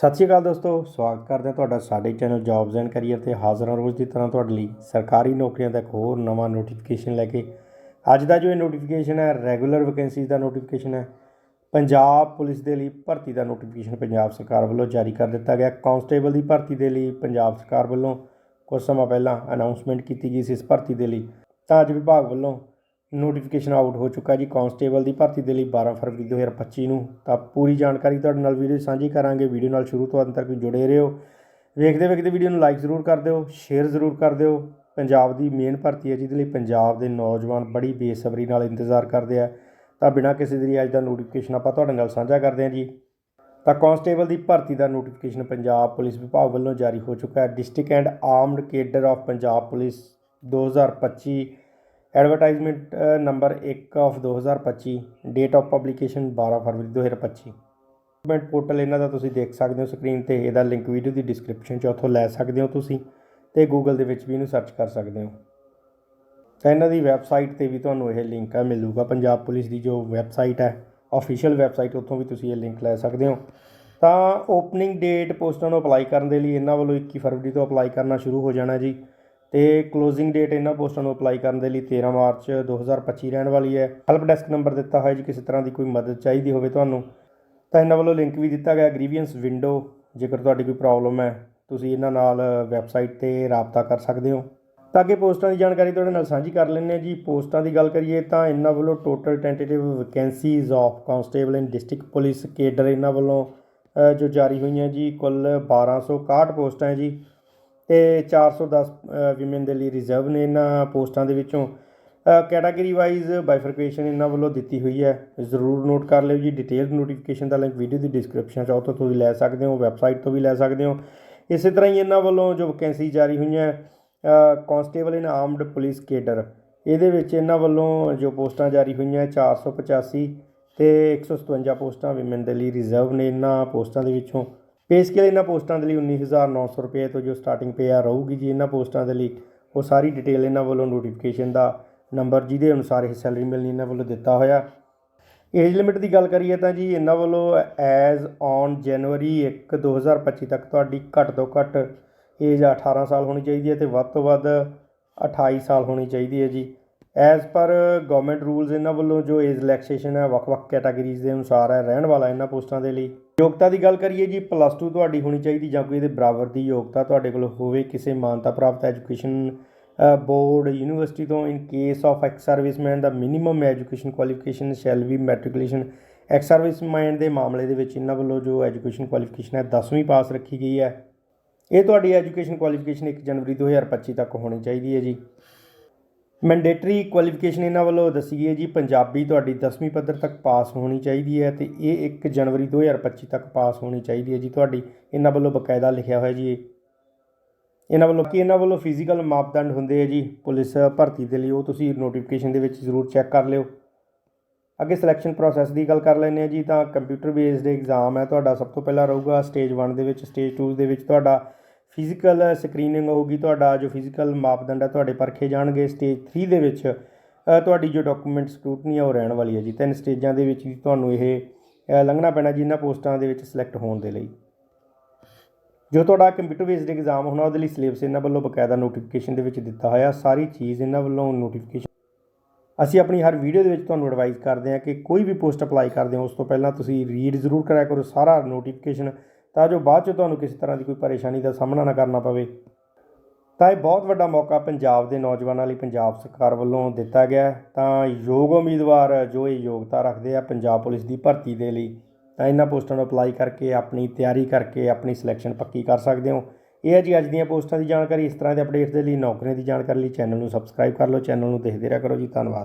ਸਤਿ ਸ਼੍ਰੀ ਅਕਾਲ ਦੋਸਤੋ, ਸਵਾਗਤ ਕਰਦੇ ਹਾਂ ਤੁਹਾਡਾ ਸਾਡੇ ਚੈਨਲ ਜੌਬਸ ਐਂਡ ਕੈਰੀਅਰ ਤੇ ਹਾਜ਼ਰ ਹਾਂ ਰੋਜ਼ ਦੀ ਤਰ੍ਹਾਂ ਤੁਹਾਡੇ ਲਈ ਸਰਕਾਰੀ ਨੌਕਰੀਆਂ ਦਾ ਇੱਕ ਹੋਰ ਨਵਾਂ ਨੋਟੀਫਿਕੇਸ਼ਨ ਲੈ ਕੇ। ਅੱਜ ਦਾ ਜੋ ਇਹ ਨੋਟੀਫਿਕੇਸ਼ਨ ਹੈ ਰੈਗੂਲਰ ਵੈਕੈਂਸੀਜ਼ ਦਾ ਨੋਟੀਫਿਕੇਸ਼ਨ ਹੈ, ਪੰਜਾਬ ਪੁਲਿਸ ਦੇ ਲਈ ਭਰਤੀ ਦਾ ਨੋਟੀਫਿਕੇਸ਼ਨ ਪੰਜਾਬ ਸਰਕਾਰ ਵੱਲੋਂ ਜਾਰੀ ਕਰ ਦਿੱਤਾ ਗਿਆ। ਕਾਂਸਟੇਬਲ ਦੀ ਭਰਤੀ ਦੇ ਲਈ ਪੰਜਾਬ ਸਰਕਾਰ ਵੱਲੋਂ ਕੁਝ ਸਮਾਂ ਪਹਿਲਾਂ ਅਨਾਉਂਸਮੈਂਟ ਕੀਤੀ ਗਈ ਸੀ ਇਸ ਭਰਤੀ ਦੇ ਲਈ। ਤਾਂ ਅੱਜ ਵਿਭਾਗ ਵੱਲੋਂ ਨੋਟੀਫਿਕੇਸ਼ਨ ਆਊਟ ਹੋ ਚੁੱਕਾ ਜੀ। ਕਾਂਸਟੇਬਲ ਦੀ ਭਰਤੀ ਦੇ ਲਈ 12 ਫਰਵਰੀ 2025 ਨੂੰ। ਤਾਂ ਪੂਰੀ ਜਾਣਕਾਰੀ ਤੁਹਾਡੇ ਨਾਲ ਵੀਡੀਓ ਸਾਂਝੀ ਕਰਾਂਗੇ। ਵੀਡੀਓ ਨਾਲ ਸ਼ੁਰੂ ਤੋਂ ਅੰਤ ਤੱਕ ਜੁੜੇ ਰਹੋ। ਵੇਖਦੇ ਵੇਖਦੇ ਵੀਡੀਓ ਨੂੰ ਲਾਈਕ ਜ਼ਰੂਰ ਕਰ ਦਿਓ ਸ਼ੇਅਰ ਜ਼ਰੂਰ ਕਰ ਦਿਓ। ਪੰਜਾਬ ਦੀ ਮੇਨ ਭਰਤੀ ਹੈ ਜਿਹਦੇ ਲਈ ਪੰਜਾਬ ਦੇ ਨੌਜਵਾਨ ਬੜੀ ਬੇਸਬਰੀ ਨਾਲ ਇੰਤਜ਼ਾਰ ਕਰਦੇ ਆ। ਤਾਂ ਬਿਨਾਂ ਕਿਸੇ ਦੀ ਅੱਜ ਦਾ ਨੋਟੀਫਿਕੇਸ਼ਨ ਆਪਾਂ ਤੁਹਾਡੇ ਨਾਲ ਸਾਂਝਾ ਕਰਦੇ ਹਾਂ ਜੀ। ਤਾਂ ਕਾਂਸਟੇਬਲ ਦੀ ਭਰਤੀ ਦਾ ਨੋਟੀਫਿਕੇਸ਼ਨ ਪੰਜਾਬ ਪੁਲਿਸ ਵਿਭਾਗ ਵੱਲੋਂ ਜਾਰੀ ਹੋ ਚੁੱਕਾ ਹੈ। District and armed cadre of Punjab police 2025 advertisement number 1 of 2025 date of publication 12 February 2025 government portal ਇਹਨਾਂ ਦਾ ਤੁਸੀਂ ਦੇਖ ਸਕਦੇ ਹੋ ਸਕਰੀਨ ਤੇ, ਇਹਦਾ ਲਿੰਕ ਵੀਡੀਓ ਦੀ ਡਿਸਕ੍ਰਿਪਸ਼ਨ 'ਚ ਉੱਥੋਂ ਲੈ ਸਕਦੇ ਹੋ ਤੁਸੀਂ ਤੇ ਗੂਗਲ ਦੇ ਵਿੱਚ ਵੀ ਇਹਨੂੰ ਸਰਚ ਕਰ ਸਕਦੇ ਹੋ। ਤਾਂ ਇਹਨਾਂ ਦੀ ਵੈਬਸਾਈਟ ਤੇ ਵੀ ਤੁਹਾਨੂੰ ਇਹ ਲਿੰਕ ਆ, ਮਿਲੂਗਾ ਪੰਜਾਬ ਪੁਲਿਸ ਦੀ ਜੋ ਵੈਬਸਾਈਟ ਹੈ ਅਫੀਸ਼ੀਅਲ ਵੈਬਸਾਈਟ ਉੱਥੋਂ ਵੀ ਤੁਸੀਂ ਇਹ ਲਿੰਕ ਲੈ ਸਕਦੇ ਹੋ। ਤਾਂ ਓਪਨਿੰਗ ਡੇਟ ਪੋਸਟਾਂ ਨੂੰ ਅਪਲਾਈ ਕਰਨ ਦੇ ਲਈ ਇਹਨਾਂ ਵੱਲੋਂ 21 ਫਰਵਰੀ ਤੋਂ ਅਪਲਾਈ ਕਰਨਾ ਸ਼ੁਰੂ ਹੋ ਜਾਣਾ ਜੀ। ਤੇ ਕਲੋਜ਼ਿੰਗ ਡੇਟ ਇਹਨਾਂ ਪੋਸਟਾਂ ਨੂੰ ਅਪਲਾਈ ਕਰਨ ਦੇ ਲਈ 13 ਮਾਰਚ 2025 ਰਹਿਣ ਵਾਲੀ ਹੈ। ਹੈਲਪ ਡੈਸਕ ਨੰਬਰ ਦਿੱਤਾ ਹੋਇਆ ਜੀ, ਕਿਸੇ ਤਰ੍ਹਾਂ ਦੀ ਕੋਈ ਮਦਦ ਚਾਹੀਦੀ ਹੋਵੇ ਤੁਹਾਨੂੰ, ਤਾਂ ਇਹਨਾਂ ਵੱਲੋਂ ਲਿੰਕ ਵੀ ਦਿੱਤਾ ਗਿਆ ਗ੍ਰੀਵੀਅੰਸ ਵਿੰਡੋ ਜੇਕਰ ਤੁਹਾਡੀ ਕੋਈ ਪ੍ਰੋਬਲਮ ਹੈ, ਤੁਸੀਂ ਇਹਨਾਂ ਨਾਲ ਵੈਬਸਾਈਟ ਤੇ ਰਾਬਤਾ ਕਰ ਸਕਦੇ ਹੋ। ਤਾਂ ਅੱਗੇ ਪੋਸਟਾਂ ਦੀ ਜਾਣਕਾਰੀ ਤੁਹਾਡੇ ਨਾਲ ਸਾਂਝੀ ਕਰ ਲੈਂਦੇ ਹਾਂ ਜੀ। ਪੋਸਟਾਂ ਦੀ ਗੱਲ ਕਰੀਏ ਤਾਂ ਇਹਨਾਂ ਵੱਲੋਂ total tentative vacancies of constable in district police cadre ਇਹਨਾਂ ਵੱਲੋਂ ਜੋ ਜਾਰੀ ਹੋਈਆਂ ਜੀ, ਕੁੱਲ 1261 ਪੋਸਟਾਂ ਹੈ ਜੀ। ਤੇ 410 ਵਿਮਨ ਦੇ ਲਈ ਰਿਜ਼ਰਵ ਨੇ ਇਹਨਾਂ ਪੋਸਟਾਂ ਦੇ ਵਿੱਚੋਂ। ਕੈਟਾਗਰੀ ਵਾਈਜ਼ ਬਾਈਫਰਕੇਸ਼ਨ ਇਹਨਾਂ ਵੱਲੋਂ ਦਿੱਤੀ ਹੋਈ ਹੈ। ਜ਼ਰੂਰ ਨੋਟ ਕਰ ਲਿਓ ਜੀ। ਡਿਟੇਲ ਨੋਟੀਫਿਕੇਸ਼ਨ ਦਾ ਲਿੰਕ ਵੀਡੀਓ ਦੀ ਡਿਸਕ੍ਰਿਪਸ਼ਨ 'ਚ ਆ, ਉੱਥੋਂ ਤੁਸੀਂ ਲੈ ਸਕਦੇ ਹੋ ਵੈਬਸਾਈਟ ਤੋਂ ਵੀ ਲੈ ਸਕਦੇ ਹੋ। ਇਸੇ ਤਰ੍ਹਾਂ ਹੀ ਇਹਨਾਂ ਵੱਲੋਂ ਜੋ ਵੈਕੈਂਸੀ ਜਾਰੀ ਹੋਈਆਂ constable in armed police cadre ਇਹਦੇ ਵਿੱਚ ਇਹਨਾਂ ਵੱਲੋਂ ਜੋ ਪੋਸਟਾਂ ਜਾਰੀ ਹੋਈਆਂ 485 ਤੇ 157 ਪੋਸਟਾਂ ਵਿਮਨ ਦੇ ਲਈ ਰਿਜ਼ਰਵ ਨੇ ਇਹਨਾਂ ਪੋਸਟਾਂ ਦੇ ਵਿੱਚੋਂ। ਪੇ ਸਕੇਲ ਇਹਨਾਂ ਪੋਸਟਾਂ ਦੇ ਲਈ 19900 ਰੁਪਏ ਤੋਂ ਜੋ ਸਟਾਰਟਿੰਗ ਪੇ ਆ ਰਹੂਗੀ ਜੀ, ਇਹਨਾਂ ਪੋਸਟਾਂ ਦੇ ਲਈ ਉਹ ਸਾਰੀ ਡਿਟੇਲ ਇਹਨਾਂ ਵੱਲੋਂ ਨੋਟੀਫਿਕੇਸ਼ਨ ਦਾ ਨੰਬਰ ਜਿਹਦੇ ਅਨੁਸਾਰ ਇਹ ਸੈਲਰੀ ਮਿਲਣੀ ਇਹਨਾਂ ਵੱਲੋਂ ਦਿੱਤਾ ਹੋਇਆ। ਏਜ ਲਿਮਿਟ ਦੀ ਗੱਲ ਕਰੀਏ ਤਾਂ ਜੀ, ਇਹਨਾਂ ਵੱਲੋਂ ਐਜ਼ ਔਨ ਜਨਵਰੀ 1 2025 ਤੱਕ ਤੁਹਾਡੀ ਘੱਟ ਤੋਂ ਘੱਟ ਏਜ 18 ਸਾਲ ਹੋਣੀ ਚਾਹੀਦੀ ਹੈ ਤੇ ਵੱਧ ਤੋਂ ਵੱਧ 28 ਸਾਲ ਹੋਣੀ ਚਾਹੀਦੀ ਹੈ ਜੀ। ਐਜ਼ ਪਰ ਗਵਰਨਮੈਂਟ ਰੂਲਸ ਇਹਨਾਂ ਵੱਲੋਂ ਜੋ ਏਜ ਰਿਲੈਕਸੇਸ਼ਨ ਹੈ, ਵੱਖ-ਵੱਖ ਕੈਟਾਗਰੀਜ਼ ਦੇ ਅਨੁਸਾਰ ਹੈ, ਰਹਿਣ ਵਾਲਾ ਇਹਨਾਂ ਪੋਸਟਾਂ ਦੇ ਲਈ। ਯੋਗਤਾ ਦੀ ਗੱਲ ਕਰੀਏ ਜੀ ਪਲੱਸ 2 ਤੁਹਾਡੀ ਹੋਣੀ ਚਾਹੀਦੀ ਜਾਂ ਕੋਈ ਇਹਦੇ ਬਰਾਬਰ ਦੀ ਯੋਗਤਾ ਤੁਹਾਡੇ ਕੋਲ ਹੋਵੇ ਕਿਸੇ ਮਾਨਤਾ ਪ੍ਰਾਪਤ ਐਜੂਕੇਸ਼ਨ ਬੋਰਡ ਯੂਨੀਵਰਸਿਟੀ ਤੋਂ in case of ex serviceman the minimum education qualification shall be matriculation ex serviceman ਦੇ ਮਾਮਲੇ ਦੇ ਵਿੱਚ ਇਹਨਾਂ ਵੱਲੋਂ ਜੋ ਐਜੂਕੇਸ਼ਨ ਕੁਆਲੀਫਿਕੇਸ਼ਨ ਹੈ 10ਵੀਂ ਪਾਸ ਰੱਖੀ ਗਈ ਹੈ। ਇਹ ਤੁਹਾਡੀ ਐਜੂਕੇਸ਼ਨ ਕੁਆਲੀਫਿਕੇਸ਼ਨ 1 ਜਨਵਰੀ 2025 ਤੱਕ ਹੋਣੀ ਚਾਹੀਦੀ ਹੈ ਜੀ। ਮੈਂਡੇਟਰੀ ਕੁਆਲੀਫਿਕੇਸ਼ਨ ਇਹਨਾਂ ਵੱਲੋਂ ਦੱਸੀ ਗਈ ਹੈ ਜੀ, ਪੰਜਾਬੀ ਤੁਹਾਡੀ 10ਵੀਂ ਪੱਧਰ ਤੱਕ ਪਾਸ ਹੋਣੀ ਚਾਹੀਦੀ ਹੈ ਤੇ ਇਹ 1 ਜਨਵਰੀ 2025 ਤੱਕ ਪਾਸ ਹੋਣੀ ਚਾਹੀਦੀ ਹੈ ਜੀ, ਤੁਹਾਡੀ ਇਹਨਾਂ ਵੱਲੋਂ ਬਕਾਇਦਾ ਲਿਖਿਆ ਹੋਇਆ ਜੀ ਇਹਨਾਂ ਵੱਲੋਂ ਕੀ ਇਹਨਾਂ ਵੱਲੋਂ ਫਿਜ਼ੀਕਲ ਮਾਪਦੰਡ ਹੁੰਦੇ ਹੈ ਜੀ, ਪੁਲਿਸ ਭਰਤੀ ਦੇ ਲਈ ਉਹ ਤੁਸੀਂ ਨੋਟੀਫਿਕੇਸ਼ਨ ਦੇ ਵਿੱਚ ਜ਼ਰੂਰ ਚੈੱਕ ਕਰ ਲਿਓ। ਅੱਗੇ ਸਿਲੈਕਸ਼ਨ ਪ੍ਰੋਸੈਸ ਦੀ ਗੱਲ ਕਰ ਲੈਂਦੇ ਆ ਜੀ, ਤਾਂ ਕੰਪਿਊਟਰ ਬੇਸਡ ਐਗਜ਼ਾਮ ਹੈ, ਤੁਹਾਡਾ ਸਭ ਤੋਂ ਪਹਿਲਾਂ ਰਹੂਗਾ ਸਟੇਜ 1 ਦੇ ਵਿੱਚ ਸਟੇਜ 2 ਦੇ ਵਿੱਚ ਤੁਹਾਡਾ ਫਿਜ਼ੀਕਲ ਸਕਰੀਨਿੰਗ ਹੋਊਗੀ ਤੁਹਾਡਾ, ਜੋ ਫਿਜ਼ੀਕਲ ਮਾਪਦੰਡ ਹੈ ਤੁਹਾਡੇ ਪਰਖੇ ਜਾਣਗੇ ਸਟੇਜ 3 ਦੇ ਵਿੱਚ ਤੁਹਾਡੀ ਜੋ ਡਾਕੂਮੈਂਟ ਸਕਰੂਟਨੀ ਆ ਉਹ ਰਹਿਣ ਵਾਲੀ ਹੈ ਜੀ। ਤਿੰਨ ਸਟੇਜਾਂ ਦੇ ਵਿੱਚ ਹੀ ਤੁਹਾਨੂੰ ਇਹ ਲੰਘਣਾ ਪੈਣਾ ਜੀ, ਇਹਨਾਂ ਪੋਸਟਾਂ ਦੇ ਵਿੱਚ ਸਿਲੈਕਟ ਹੋਣ ਦੇ ਲਈ। ਜੋ ਤੁਹਾਡਾ ਕੰਪਿਊਟਰ ਬੇਸਡ ਐਗਜ਼ਾਮ ਹੋਣਾ, ਉਹਦੇ ਲਈ ਸਿਲੇਬਸ ਇਹਨਾਂ ਵੱਲੋਂ ਬਕਾਇਦਾ ਨੋਟੀਫਿਕੇਸ਼ਨ ਦੇ ਵਿੱਚ ਦਿੱਤਾ ਹੋਇਆ, ਸਾਰੀ ਚੀਜ਼ ਇਹਨਾਂ ਵੱਲੋਂ ਨੋਟੀਫਿਕੇਸ਼ਨ ਅਸੀਂ ਆਪਣੀ ਹਰ ਵੀਡੀਓ ਦੇ ਵਿੱਚ ਤੁਹਾਨੂੰ ਐਡਵਾਈਸ ਕਰਦੇ ਹਾਂ ਕਿ ਕੋਈ ਵੀ ਪੋਸਟ ਅਪਲਾਈ ਕਰਦੇ ਹੋ, ਉਸ ਤੋਂ ਪਹਿਲਾਂ ਤੁਸੀਂ ਰੀਡ ਜ਼ਰੂਰ ਕਰਿਆ ਕਰੋ, ਸਾਰਾ ਨੋਟੀਫਿਕੇਸ਼ਨ ਤਾਂ ਜੋ ਬਾਅਦ ਚ ਤੁਹਾਨੂੰ ਕਿਸੇ ਤਰ੍ਹਾਂ ਦੀ ਕੋਈ ਪਰੇਸ਼ਾਨੀ ਦਾ ਸਾਹਮਣਾ ਨਾ ਕਰਨਾ ਪਵੇ। ਤਾਂ ਇਹ ਬਹੁਤ ਵੱਡਾ ਮੌਕਾ ਪੰਜਾਬ ਦੇ ਨੌਜਵਾਨਾਂ ਲਈ ਪੰਜਾਬ ਸਰਕਾਰ ਵੱਲੋਂ ਦਿੱਤਾ ਗਿਆ ਤਾਂ ਯੋਗ ਉਮੀਦਵਾਰ ਜੋ ਇਹ ਯੋਗਤਾ ਰੱਖਦੇ ਆ ਪੰਜਾਬ ਪੁਲਿਸ ਦੀ ਭਰਤੀ ਦੇ ਲਈ, ਤਾਂ ਇਹਨਾਂ ਪੋਸਟਾਂ ਨੂੰ ਅਪਲਾਈ ਕਰਕੇ, ਆਪਣੀ ਤਿਆਰੀ ਕਰਕੇ, ਆਪਣੀ ਸਿਲੈਕਸ਼ਨ ਪੱਕੀ ਕਰ ਸਕਦੇ ਹੋ। ਇਹ ਹੈ ਜੀ ਅੱਜ ਦੀਆਂ ਪੋਸਟਾਂ ਦੀ ਜਾਣਕਾਰੀ। ਇਸ ਤਰ੍ਹਾਂ ਦੇ ਅਪਡੇਟਸ ਦੇ ਲਈ ਨੌਕਰੀਆਂ ਦੀ ਜਾਣਕਾਰੀ ਲਈ ਚੈਨਲ ਨੂੰ ਸਬਸਕ੍ਰਾਈਬ ਕਰ ਲਓ। ਚੈਨਲ ਨੂੰ ਦੇਖਦੇ ਰਿਹਾ ਕਰੋ ਜੀ। ਧੰਨਵਾਦ।